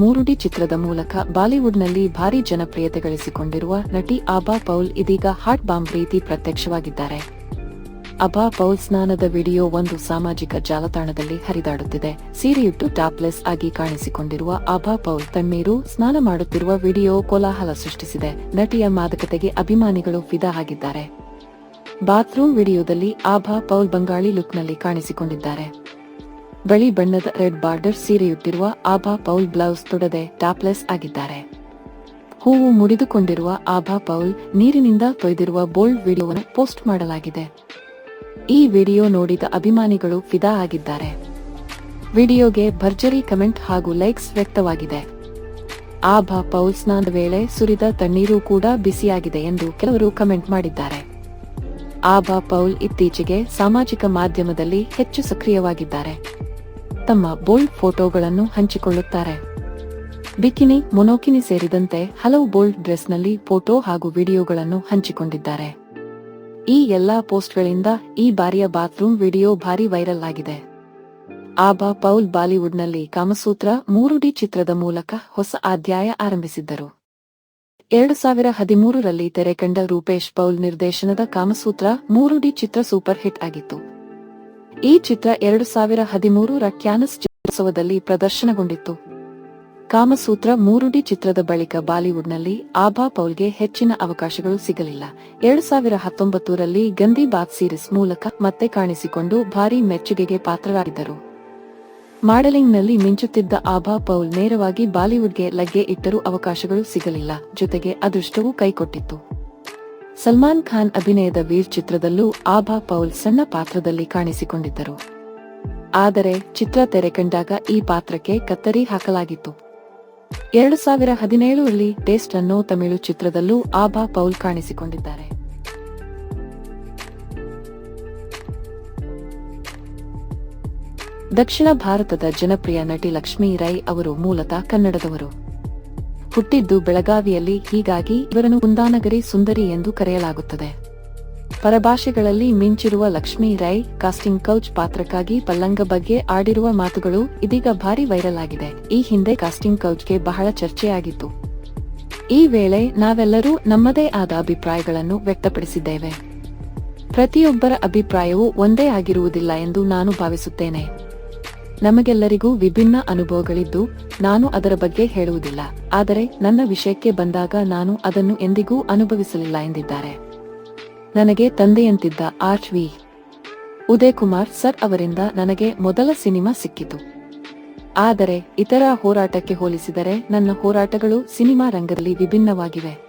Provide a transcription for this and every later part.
ಮೂರುಡಿ ಚಿತ್ರದ ಮೂಲಕ ಬಾಲಿವುಡ್ನಲ್ಲಿ ಭಾರಿ ಜನಪ್ರಿಯತೆ ಗಳಿಸಿಕೊಂಡಿರುವ ನಟಿ ಆಬಾ ಪೌಲ್ ಇದೀಗ ಹಾಟ್ ಬಾಂಬ್ ರೀತಿ ಪ್ರತ್ಯಕ್ಷವಾಗಿದ್ದಾರೆ. ಅಬಾ ಪೌಲ್ ಸ್ನಾನದ ವಿಡಿಯೋ ಒಂದು ಸಾಮಾಜಿಕ ಜಾಲತಾಣದಲ್ಲಿ ಹರಿದಾಡುತ್ತಿದೆ. ಸೀರೆಯುಟ್ಟು ಟಾಪ್ಲೆಸ್ ಆಗಿ ಕಾಣಿಸಿಕೊಂಡಿರುವ ಅಬಾ ಪೌಲ್ ತಣ್ಣೀರು, ಸ್ನಾನ ಮಾಡುತ್ತಿರುವ ವಿಡಿಯೋ ಕೋಲಾಹಲ ಸೃಷ್ಟಿಸಿದೆ. ನಟಿಯ ಮಾದಕತೆಗೆ ಅಭಿಮಾನಿಗಳು ಫಿದಾ ಆಗಿದ್ದಾರೆ. ಬಾತ್ರೂಮ್ ವಿಡಿಯೋದಲ್ಲಿ ಆಭಾ ಪೌಲ್ ಬಂಗಾಳಿ ಲುಕ್ನಲ್ಲಿ ಕಾಣಿಸಿಕೊಂಡಿದ್ದಾರೆ. ಬಳಿ ಬಣ್ಣದ ರೆಡ್ ಬಾರ್ಡರ್ ಸೀರೆಯುಟ್ಟಿರುವ ಆಭಾ ಪೌಲ್ ಬ್ಲೌಸ್ ತೊಡದೆ ಟಾಪ್ಲೆಸ್ ಆಗಿದ್ದಾರೆ. ಹೂವು ಮುಡಿದುಕೊಂಡಿರುವ ಆಭಾ ಪೌಲ್ ನೀರಿನಿಂದ ತೊಯ್ದಿರುವ ಬೋಲ್ಡ್ ವಿಡಿಯೋವನ್ನು ಪೋಸ್ಟ್ ಮಾಡಲಾಗಿದೆ. ಈ ವಿಡಿಯೋ ನೋಡಿದ ಅಭಿಮಾನಿಗಳು ಫಿದಾ ಆಗಿದ್ದಾರೆ. ವಿಡಿಯೋಗೆ ಭರ್ಜರಿ ಕಮೆಂಟ್ ಹಾಗೂ ಲೈಕ್ಸ್ ವ್ಯಕ್ತವಾಗಿದೆ. ಆಭಾ ಪೌಲ್ ಸ್ನಾನದ ವೇಳೆ ಸುರಿದ ತಣ್ಣೀರು ಕೂಡ ಬಿಸಿಯಾಗಿದೆ ಎಂದು ಕೆಲವರು ಕಮೆಂಟ್ ಮಾಡಿದ್ದಾರೆ. ಆಭಾ ಪೌಲ್ ಇತ್ತೀಚೆಗೆ ಸಾಮಾಜಿಕ ಮಾಧ್ಯಮದಲ್ಲಿ ಹೆಚ್ಚು ಸಕ್ರಿಯವಾಗಿದ್ದಾರೆ. ತಮ್ಮ ಬೋಲ್ಡ್ ಫೋಟೋಗಳನ್ನು ಹಂಚಿಕೊಳ್ಳುತ್ತಾರೆ. ಬಿಕಿನಿ, ಮೊನೋಕಿನಿ ಸೇರಿದಂತೆ ಹಲವು ಬೋಲ್ಡ್ ಡ್ರೆಸ್ನಲ್ಲಿ ಫೋಟೋ ಹಾಗೂ ವಿಡಿಯೋಗಳನ್ನು ಹಂಚಿಕೊಂಡಿದ್ದಾರೆ. ಈ ಎಲ್ಲಾ ಪೋಸ್ಟ್ಗಳಿಂದ ಈ ಬಾರಿಯ ಬಾತ್ರೂಮ್ ವಿಡಿಯೋ ಭಾರಿ ವೈರಲ್ ಆಗಿದೆ. ಆಬಾ ಪೌಲ್ ಬಾಲಿವುಡ್ನಲ್ಲಿ ಕಾಮಸೂತ್ರ ಮೂರು ಡಿ ಚಿತ್ರದ ಮೂಲಕ ಹೊಸ ಅಧ್ಯಾಯ ಆರಂಭಿಸಿದ್ದರು. ಎರಡು ಸಾವಿರ ಹದಿಮೂರರಲ್ಲಿ ತೆರೆಕಂಡ ರೂಪೇಶ್ ಪೌಲ್ ನಿರ್ದೇಶನದ ಕಾಮಸೂತ್ರ ಮೂರು ಡಿ ಚಿತ್ರ ಸೂಪರ್ ಹಿಟ್ ಆಗಿತ್ತು. ಈ ಚಿತ್ರ ಎರಡು ಸಾವಿರ ಹದಿಮೂರರ ಕ್ಯಾನಸ್ ಚಿತ್ರೋತ್ಸವದಲ್ಲಿ ಪ್ರದರ್ಶನಗೊಂಡಿತ್ತು. ಕಾಮಸೂತ್ರ ಮೂರು ಡಿ ಚಿತ್ರದ ಬಳಿಕ ಬಾಲಿವುಡ್ನಲ್ಲಿ ಆಭಾ ಪೌಲ್ಗೆ ಹೆಚ್ಚಿನ ಅವಕಾಶಗಳು ಸಿಗಲಿಲ್ಲ. ಎರಡು ಸಾವಿರ ಹತ್ತೊಂಬತ್ತರಲ್ಲಿ ಗಂದಿ ಬಾತ್ ಸೀರೀಸ್ ಮೂಲಕ ಮತ್ತೆ ಕಾಣಿಸಿಕೊಂಡು ಭಾರೀ ಮೆಚ್ಚುಗೆಗೆ ಪಾತ್ರರಾಗಿದ್ದರು. ಮಾಡೆಲಿಂಗ್ನಲ್ಲಿ ಮಿಂಚುತ್ತಿದ್ದ ಆಭಾ ಪೌಲ್ ನೇರವಾಗಿ ಬಾಲಿವುಡ್ಗೆ ಲಗ್ಗೆ ಇಟ್ಟರೂ ಅವಕಾಶಗಳು ಸಿಗಲಿಲ್ಲ. ಜೊತೆಗೆ ಅದೃಷ್ಟವೂ ಕೈಕೊಟ್ಟಿತ್ತು. ಸಲ್ಮಾನ್ ಖಾನ್ ಅಭಿನಯದ ವೀರ್ ಚಿತ್ರದಲ್ಲೂ ಆಭಾ ಪೌಲ್ ಸಣ್ಣ ಪಾತ್ರದಲ್ಲಿ ಕಾಣಿಸಿಕೊಂಡಿದ್ದರು. ಆದರೆ ಚಿತ್ರ ತೆರೆ ಕಂಡಾಗ ಈ ಪಾತ್ರಕ್ಕೆ ಕತ್ತರಿ ಹಾಕಲಾಗಿತ್ತು. ಎರಡು ಸಾವಿರ ಹದಿನೇಳರಲ್ಲಿ ಟೇಸ್ಟ್ ಅನ್ನೋ ತಮಿಳು ಚಿತ್ರದಲ್ಲೂ ಆಭಾ ಪೌಲ್ ಕಾಣಿಸಿಕೊಂಡಿದ್ದಾರೆ. ದಕ್ಷಿಣ ಭಾರತದ ಜನಪ್ರಿಯ ನಟಿ ಲಕ್ಷ್ಮೀ ರೈ ಅವರು ಮೂಲತಃ ಕನ್ನಡದವರು. ಹುಟ್ಟಿದ್ದು ಬೆಳಗಾವಿಯಲ್ಲಿ ಹೀಗಾಗಿ ಇವರನ್ನು ಕುಂದಾನಗರಿ ಸುಂದರಿ ಎಂದು ಕರೆಯಲಾಗುತ್ತದೆ. ಪರಭಾಷೆಗಳಲ್ಲಿ ಮಿಂಚಿರುವ ಲಕ್ಷ್ಮೀ ರೈ, ಕಾಸ್ಟಿಂಗ್ ಕೌಚ್ ಪಾತ್ರಕ್ಕಾಗಿ ಪಲ್ಲಂಗ ಬಗ್ಗೆ ಆಡಿರುವ ಮಾತುಗಳು ಇದೀಗ ಭಾರಿ ವೈರಲ್ ಆಗಿದೆ. ಈ ಹಿಂದೆ ಕಾಸ್ಟಿಂಗ್ ಕೌಚ್ಗೆ ಬಹಳ ಚರ್ಚೆಯಾಗಿತ್ತು. ಈ ವೇಳೆ ನಾವೆಲ್ಲರೂ ನಮ್ಮದೇ ಆದ ಅಭಿಪ್ರಾಯಗಳನ್ನು ವ್ಯಕ್ತಪಡಿಸಿದ್ದೇವೆ. ಪ್ರತಿಯೊಬ್ಬರ ಅಭಿಪ್ರಾಯವೂ ಒಂದೇ ಆಗಿರುವುದಿಲ್ಲ ಎಂದು ನಾನು ಭಾವಿಸುತ್ತೇನೆ. ನಮಗೆಲ್ಲರಿಗೂ ವಿಭಿನ್ನ ಅನುಭವಗಳಿದ್ದು ನಾನು ಅದರ ಬಗ್ಗೆ ಹೇಳುವುದಿಲ್ಲ. ಆದರೆ ನನ್ನ ವಿಷಯಕ್ಕೆ ಬಂದಾಗ ನಾನು ಅದನ್ನು ಎಂದಿಗೂ ಅನುಭವಿಸಲಿಲ್ಲ ಎಂದಿದ್ದಾರೆ. ನನಗೆ ತಂದೆಯಂತಿದ್ದ arch V Uday Kumar sir ಅವರಿಂದ ನನಗೆ ಮೊದಲ ಸಿನಿಮಾ ಸಿಕ್ಕಿತು. ಆದರೆ ಇತರ ಹೋರಾಟಕ್ಕೆ ಹೋಲಿಸಿದರೆ ನನ್ನ ಹೋರಾಟಗಳು ಸಿನಿಮಾ ರಂಗದಲ್ಲಿ ವಿಭಿನ್ನವಾಗಿವೆ.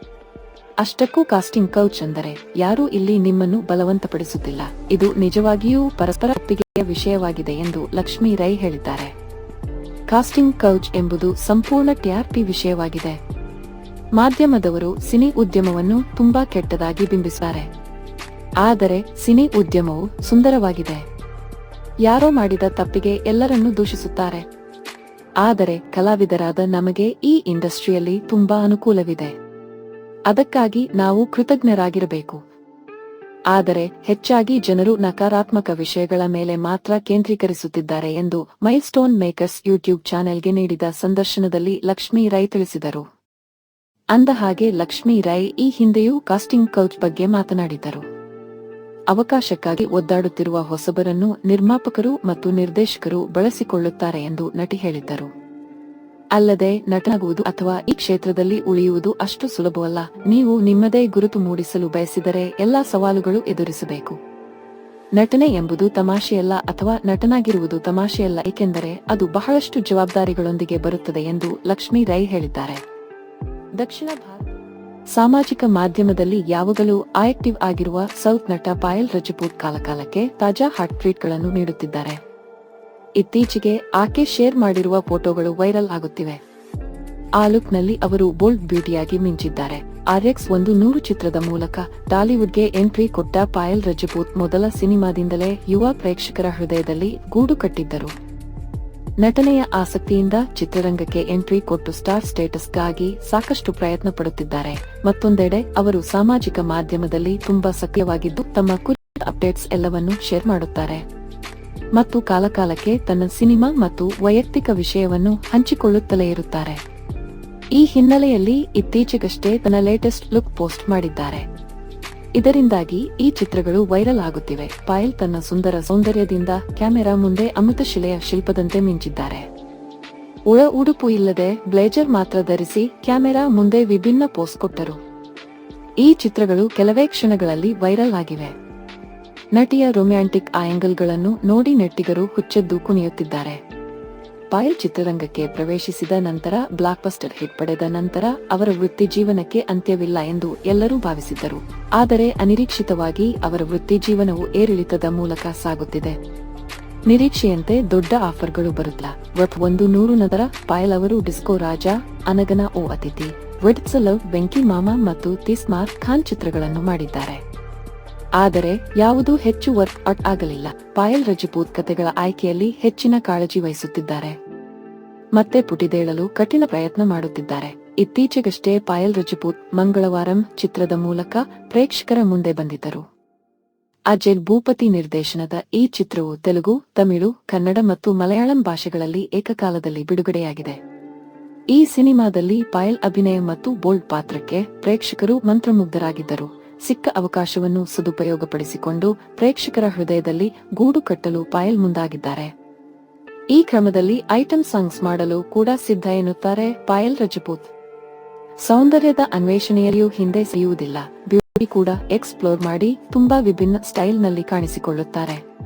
ಅಷ್ಟಕ್ಕೂ ಕಾಸ್ಟಿಂಗ್ ಕೌಚ್ ಅಂದರೆ ಯಾರೂ ಇಲ್ಲಿ ನಿಮ್ಮನ್ನು ಬಲವಂತಪಡಿಸುತ್ತಿಲ್ಲ. ಇದು ನಿಜವಾಗಿಯೂ ಪರಸ್ಪರ ಒಪ್ಪಿಗೆಯ ವಿಷಯವಾಗಿದೆ ಎಂದು ಲಕ್ಷ್ಮೀ ರೈ ಹೇಳಿದ್ದಾರೆ. ಕಾಸ್ಟಿಂಗ್ ಕೌಚ್ ಎಂಬುದು ಸಂಪೂರ್ಣ ಟಿಆರ್ಪಿ ವಿಷಯವಾಗಿದೆ. ಮಾಧ್ಯಮದವರು ಸಿನಿ ಉದ್ಯಮವನ್ನು ತುಂಬಾ ಕೆಟ್ಟದಾಗಿ ಬಿಂಬಿಸುತ್ತಾರೆ ಆದರೆ ಸಿನಿ ಉದ್ಯಮವು ಸುಂದರವಾಗಿದೆ. ಯಾರೋ ಮಾಡಿದ ತಪ್ಪಿಗೆ ಎಲ್ಲರನ್ನೂ ದೂಷಿಸುತ್ತಾರೆ. ಆದರೆ ಕಲಾವಿದರಾದ ನಮಗೆ ಈ ಇಂಡಸ್ಟ್ರಿಯಲ್ಲಿ ತುಂಬಾ ಅನುಕೂಲವಿದೆ. ಅದಕ್ಕಾಗಿ ನಾವು ಕೃತಜ್ಞರಾಗಿರಬೇಕು. ಆದರೆ ಹೆಚ್ಚಾಗಿ ಜನರು ನಕಾರಾತ್ಮಕ ವಿಷಯಗಳ ಮೇಲೆ ಮಾತ್ರ ಕೇಂದ್ರೀಕರಿಸುತ್ತಿದ್ದಾರೆ ಎಂದು ಮೈಲ್ಸ್ಟೋನ್ ಮೇಕರ್ಸ್ ಯೂಟ್ಯೂಬ್ ಚಾನೆಲ್ಗೆ ನೀಡಿದ ಸಂದರ್ಶನದಲ್ಲಿ ಲಕ್ಷ್ಮೀ ರೈ ತಿಳಿಸಿದರು. ಅಂದಹಾಗೆ ಲಕ್ಷ್ಮೀ ರೈ ಈ ಹಿಂದೆಯೂ ಕಾಸ್ಟಿಂಗ್ ಕೌಚ್ ಬಗ್ಗೆ ಮಾತನಾಡಿದ್ದರು. ಅವಕಾಶಕ್ಕಾಗಿ ಒದ್ದಾಡುತ್ತಿರುವ ಹೊಸಬರನ್ನು ನಿರ್ಮಾಪಕರು ಮತ್ತು ನಿರ್ದೇಶಕರು ಬಳಸಿಕೊಳ್ಳುತ್ತಾರೆ ಎಂದು ನಟಿ ಹೇಳಿದ್ದರು. ಅಲ್ಲದೆ ನಟನಾಗುವುದು ಅಥವಾ ಈ ಕ್ಷೇತ್ರದಲ್ಲಿ ಉಳಿಯುವುದು ಅಷ್ಟು ಸುಲಭವಲ್ಲ. ನೀವು ನಿಮ್ಮದೇ ಗುರುತು ಮೂಡಿಸಲು ಬಯಸಿದರೆ ಎಲ್ಲಾ ಸವಾಲುಗಳು ಎದುರಿಸಬೇಕು. ನಟನೆ ಎಂಬುದು ತಮಾಷೆಯಲ್ಲ ಅಥವಾ ನಟನಾಗಿರುವುದು ತಮಾಷೆಯಲ್ಲ, ಏಕೆಂದರೆ ಅದು ಬಹಳಷ್ಟು ಜವಾಬ್ದಾರಿಗಳೊಂದಿಗೆ ಬರುತ್ತದೆ ಎಂದು ಲಕ್ಷ್ಮೀ ರೈ ಹೇಳಿದ್ದಾರೆ. ದಕ್ಷಿಣ ಸಾಮಾಜಿಕ ಮಾಧ್ಯಮದಲ್ಲಿ ಯಾವಾಗಲೂ ಆಕ್ಟಿವ್ ಆಗಿರುವ ಸೌತ್ ನಟ ಪಾಯಲ್ ರಜಪೂತ್ ಕಾಲಕಾಲಕ್ಕೆ ತಾಜಾ ಹಾಟ್ ಟ್ವೀಟ್ಗಳನ್ನು ನೀಡುತ್ತಿದ್ದಾರೆ. ಇತ್ತೀಚೆಗೆ ಆಕೆ ಶೇರ್ ಮಾಡಿರುವ ಫೋಟೋಗಳು ವೈರಲ್ ಆಗುತ್ತಿವೆ. ಆ ಲುಕ್ನಲ್ಲಿ ಅವರು ಬೋಲ್ಡ್ ಬ್ಯೂಟಿಯಾಗಿ ಮಿಂಚಿದ್ದಾರೆ. ಆರ್ಎಕ್ಸ್ ಒಂದು ನೂರು ಚಿತ್ರದ ಮೂಲಕ ಟಾಲಿವುಡ್ಗೆ ಎಂಟ್ರಿ ಕೊಟ್ಟ ಪಾಯಲ್ ರಜಪೂತ್ ಮೊದಲ ಸಿನಿಮಾದಿಂದಲೇ ಯುವ ಪ್ರೇಕ್ಷಕರ ಹೃದಯದಲ್ಲಿ ಗೂಡು ಕಟ್ಟಿದ್ದರು. ನಟನೆಯ ಆಸಕ್ತಿಯಿಂದ ಚಿತ್ರರಂಗಕ್ಕೆ ಎಂಟ್ರಿ ಕೊಟ್ಟು ಸ್ಟಾರ್ ಸ್ಟೇಟಸ್ಗಾಗಿ ಸಾಕಷ್ಟು ಪ್ರಯತ್ನ ಪಡುತ್ತಿದ್ದಾರೆ. ಮತ್ತೊಂದೆಡೆ ಅವರು ಸಾಮಾಜಿಕ ಮಾಧ್ಯಮದಲ್ಲಿ ತುಂಬಾ ಸಕ್ರಿಯವಾಗಿದ್ದು ತಮ್ಮ ಕುರಿತ ಅಪ್ಡೇಟ್ಸ್ ಎಲ್ಲವನ್ನೂ ಶೇರ್ ಮಾಡುತ್ತಾರೆ. ಮತ್ತು ಕಾಲಕಾಲಕ್ಕೆ ತನ್ನ ಸಿನಿಮಾ ಮತ್ತು ವೈಯಕ್ತಿಕ ವಿಷಯವನ್ನು ಹಂಚಿಕೊಳ್ಳುತ್ತಲೇ ಇರುತ್ತಾರೆ. ಈ ಹಿನ್ನೆಲೆಯಲ್ಲಿ ಇತ್ತೀಚೆಗಷ್ಟೇ ತನ್ನ ಲೇಟೆಸ್ಟ್ ಲುಕ್ ಪೋಸ್ಟ್ ಮಾಡಿದ್ದಾರೆ. ಇದರಿಂದಾಗಿ ಈ ಚಿತ್ರಗಳು ವೈರಲ್ ಆಗುತ್ತಿವೆ. ಪಾಯಲ್ ತನ್ನ ಸುಂದರ ಸೌಂದರ್ಯದಿಂದ ಕ್ಯಾಮೆರಾ ಮುಂದೆ ಅಮೃತಶಿಲೆಯ ಶಿಲ್ಪದಂತೆ ಮಿಂಚಿದ್ದಾರೆ. ಒಳ ಉಡುಪು ಇಲ್ಲದೆ ಬ್ಲೇಜರ್ ಮಾತ್ರ ಧರಿಸಿ ಕ್ಯಾಮೆರಾ ಮುಂದೆ ವಿಭಿನ್ನ ಪೋಸ್ ಕೊಟ್ಟರು. ಈ ಚಿತ್ರಗಳು ಕೆಲವೇ ಕ್ಷಣಗಳಲ್ಲಿ ವೈರಲ್ ಆಗಿವೆ. ನಟಿಯ ರೊಮ್ಯಾಂಟಿಕ್ ಆಯಂಗಲ್ಗಳನ್ನು ನೋಡಿ ನೆಟ್ಟಿಗರು ಹುಚ್ಚೆದ್ದು ಕುಣಿಯುತ್ತಿದ್ದಾರೆ. ಪಾಯಲ್ ಚಿತ್ರರಂಗಕ್ಕೆ ಪ್ರವೇಶಿಸಿದ ನಂತರ ಬ್ಲಾಕ್ ಬಸ್ಟರ್ ಹಿಟ್ ಪಡೆದ ನಂತರ ಅವರ ವೃತ್ತಿ ಜೀವನಕ್ಕೆ ಅಂತ್ಯವಿಲ್ಲ ಎಂದು ಎಲ್ಲರೂ ಭಾವಿಸಿದ್ದರು. ಆದರೆ ಅನಿರೀಕ್ಷಿತವಾಗಿ ಅವರ ವೃತ್ತಿ ಜೀವನವು ಏರಿಳಿತದ ಮೂಲಕ ಸಾಗುತ್ತಿದೆ. ನಿರೀಕ್ಷೆಯಂತೆ ದೊಡ್ಡ ಆಫರ್ಗಳು ಬರುತ್ತಿಲ್ಲ ವಟ್ ಒಂದು ನೂರು ನಗರ, ಪಾಯಲ್ ಅವರು ಡಿಸ್ಕೋ ರಾಜ, ಅನಗನ ಓ ಅತಿಥಿ ವೆಡ್ಸಲವ್ ಬೆಂಕಿ ಮಾಮ ಮತ್ತು ತಿಸ್ಮಾರ್ ಖಾನ್ ಚಿತ್ರಗಳನ್ನು ಮಾಡಿದ್ದಾರೆ. ಆದರೆ ಯಾವುದೂ ಹೆಚ್ಚು ವರ್ಕ್ ಔಟ್ ಆಗಲಿಲ್ಲ. ಪಾಯಲ್ ರಜಪೂತ್ ಕತೆಗಳ ಆಯ್ಕೆಯಲ್ಲಿ ಹೆಚ್ಚಿನ ಕಾಳಜಿ ವಹಿಸುತ್ತಿದ್ದಾರೆ. ಮತ್ತೆ ಪುಟಿದೇಳಲು ಕಠಿಣ ಪ್ರಯತ್ನ ಮಾಡುತ್ತಿದ್ದಾರೆ. ಇತ್ತೀಚೆಗಷ್ಟೇ ಪಾಯಲ್ ರಜಪೂತ್ ಮಂಗಳವಾರಂ ಚಿತ್ರದ ಮೂಲಕ ಪ್ರೇಕ್ಷಕರ ಮುಂದೆ ಬಂದಿದ್ದರು. ಅಜಯ್ ಭೂಪತಿ ನಿರ್ದೇಶನದ ಈ ಚಿತ್ರವು ತೆಲುಗು, ತಮಿಳು, ಕನ್ನಡ ಮತ್ತು ಮಲಯಾಳಂ ಭಾಷೆಗಳಲ್ಲಿ ಏಕಕಾಲದಲ್ಲಿ ಬಿಡುಗಡೆಯಾಗಿದೆ. ಈ ಸಿನಿಮಾದಲ್ಲಿ ಪಾಯಲ್ ಅಭಿನಯ ಮತ್ತು ಬೋಲ್ಡ್ ಪಾತ್ರಕ್ಕೆ ಪ್ರೇಕ್ಷಕರು ಮಂತ್ರಮುಗ್ಧರಾಗಿದ್ದರು. ಸಿಕ್ಕ ಅವಕಾಶವನ್ನು ಸದುಪಯೋಗಪಡಿಸಿಕೊಂಡು ಪ್ರೇಕ್ಷಕರ ಹೃದಯದಲ್ಲಿ ಗೂಡು ಕಟ್ಟಲು ಪಾಯಲ್ ಮುಂದಾಗಿದ್ದಾರೆ. ಈ ಕ್ರಮದಲ್ಲಿ ಐಟಂ ಸಾಂಗ್ಸ್ ಮಾಡಲು ಕೂಡ ಸಿದ್ಧ ಎನ್ನುತ್ತಾರೆ ಪಾಯಲ್ ರಜಪೂತ್. ಸೌಂದರ್ಯದ ಅನ್ವೇಷಣೆಯಲ್ಲಿಯೂ ಹಿಂದೆ ಸಿಯುವುದಿಲ್ಲ ಬ್ಯೂಟಿ ಕೂಡ ಎಕ್ಸ್ಪ್ಲೋರ್ ಮಾಡಿ ತುಂಬಾ ವಿಭಿನ್ನ ಸ್ಟೈಲ್ನಲ್ಲಿ ಕಾಣಿಸಿಕೊಳ್ಳುತ್ತಾರೆ.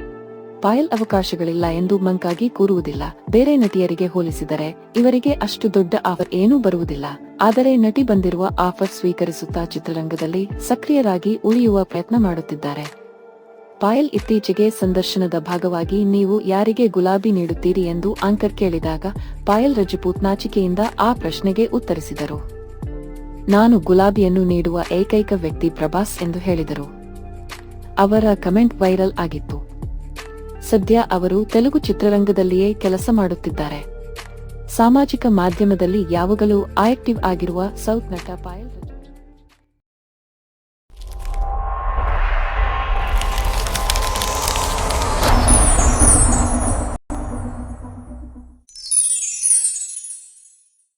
ಪಾಯಲ್ ಅವಕಾಶಗಳಿಲ್ಲ ಎಂದು ಮಂಕಾಗಿ ಕೂರುವುದಿಲ್ಲ. ಬೇರೆ ನಟಿಯರಿಗೆ ಹೋಲಿಸಿದರೆ ಇವರಿಗೆ ಅಷ್ಟು ದೊಡ್ಡ ಆಫರ್ ಏನೂ ಬರುವುದಿಲ್ಲ. ಆದರೆ ನಟಿ ಬಂದಿರುವ ಆಫರ್ ಸ್ವೀಕರಿಸುತ್ತಾ ಚಿತ್ರರಂಗದಲ್ಲಿ ಸಕ್ರಿಯರಾಗಿ ಉಳಿಯುವ ಪ್ರಯತ್ನ ಮಾಡುತ್ತಿದ್ದಾರೆ. ಪಾಯಲ್ ಇತ್ತೀಚೆಗೆ ಸಂದರ್ಶನದ ಭಾಗವಾಗಿ ನೀವು ಯಾರಿಗೆ ಗುಲಾಬಿ ನೀಡುತ್ತೀರಿ ಎಂದು ಆಂಕರ್ ಕೇಳಿದಾಗ ಪಾಯಲ್ ರಜಪೂತ್ ನಾಚಿಕೆಯಿಂದ ಆ ಪ್ರಶ್ನೆಗೆ ಉತ್ತರಿಸಿದರು. ನಾನು ಗುಲಾಬಿಯನ್ನು ನೀಡುವ ಏಕೈಕ ವ್ಯಕ್ತಿ ಪ್ರಭಾಸ್ ಎಂದು ಹೇಳಿದರು. ಅವರ ಕಮೆಂಟ್ ವೈರಲ್ ಆಗಿತ್ತು. ಸದ್ಯ ಅವರು ತೆಲುಗು ಚಿತ್ರರಂಗದಲ್ಲಿಯೇ ಕೆಲಸ ಮಾಡುತ್ತಿದ್ದಾರೆ. ಸಾಮಾಜಿಕ ಮಾಧ್ಯಮದಲ್ಲಿ ಯಾವಾಗಲೂ ಆಕ್ಟಿವ್ ಆಗಿರುವ ಸೌತ್ ನಟ ಪಾಯಲ್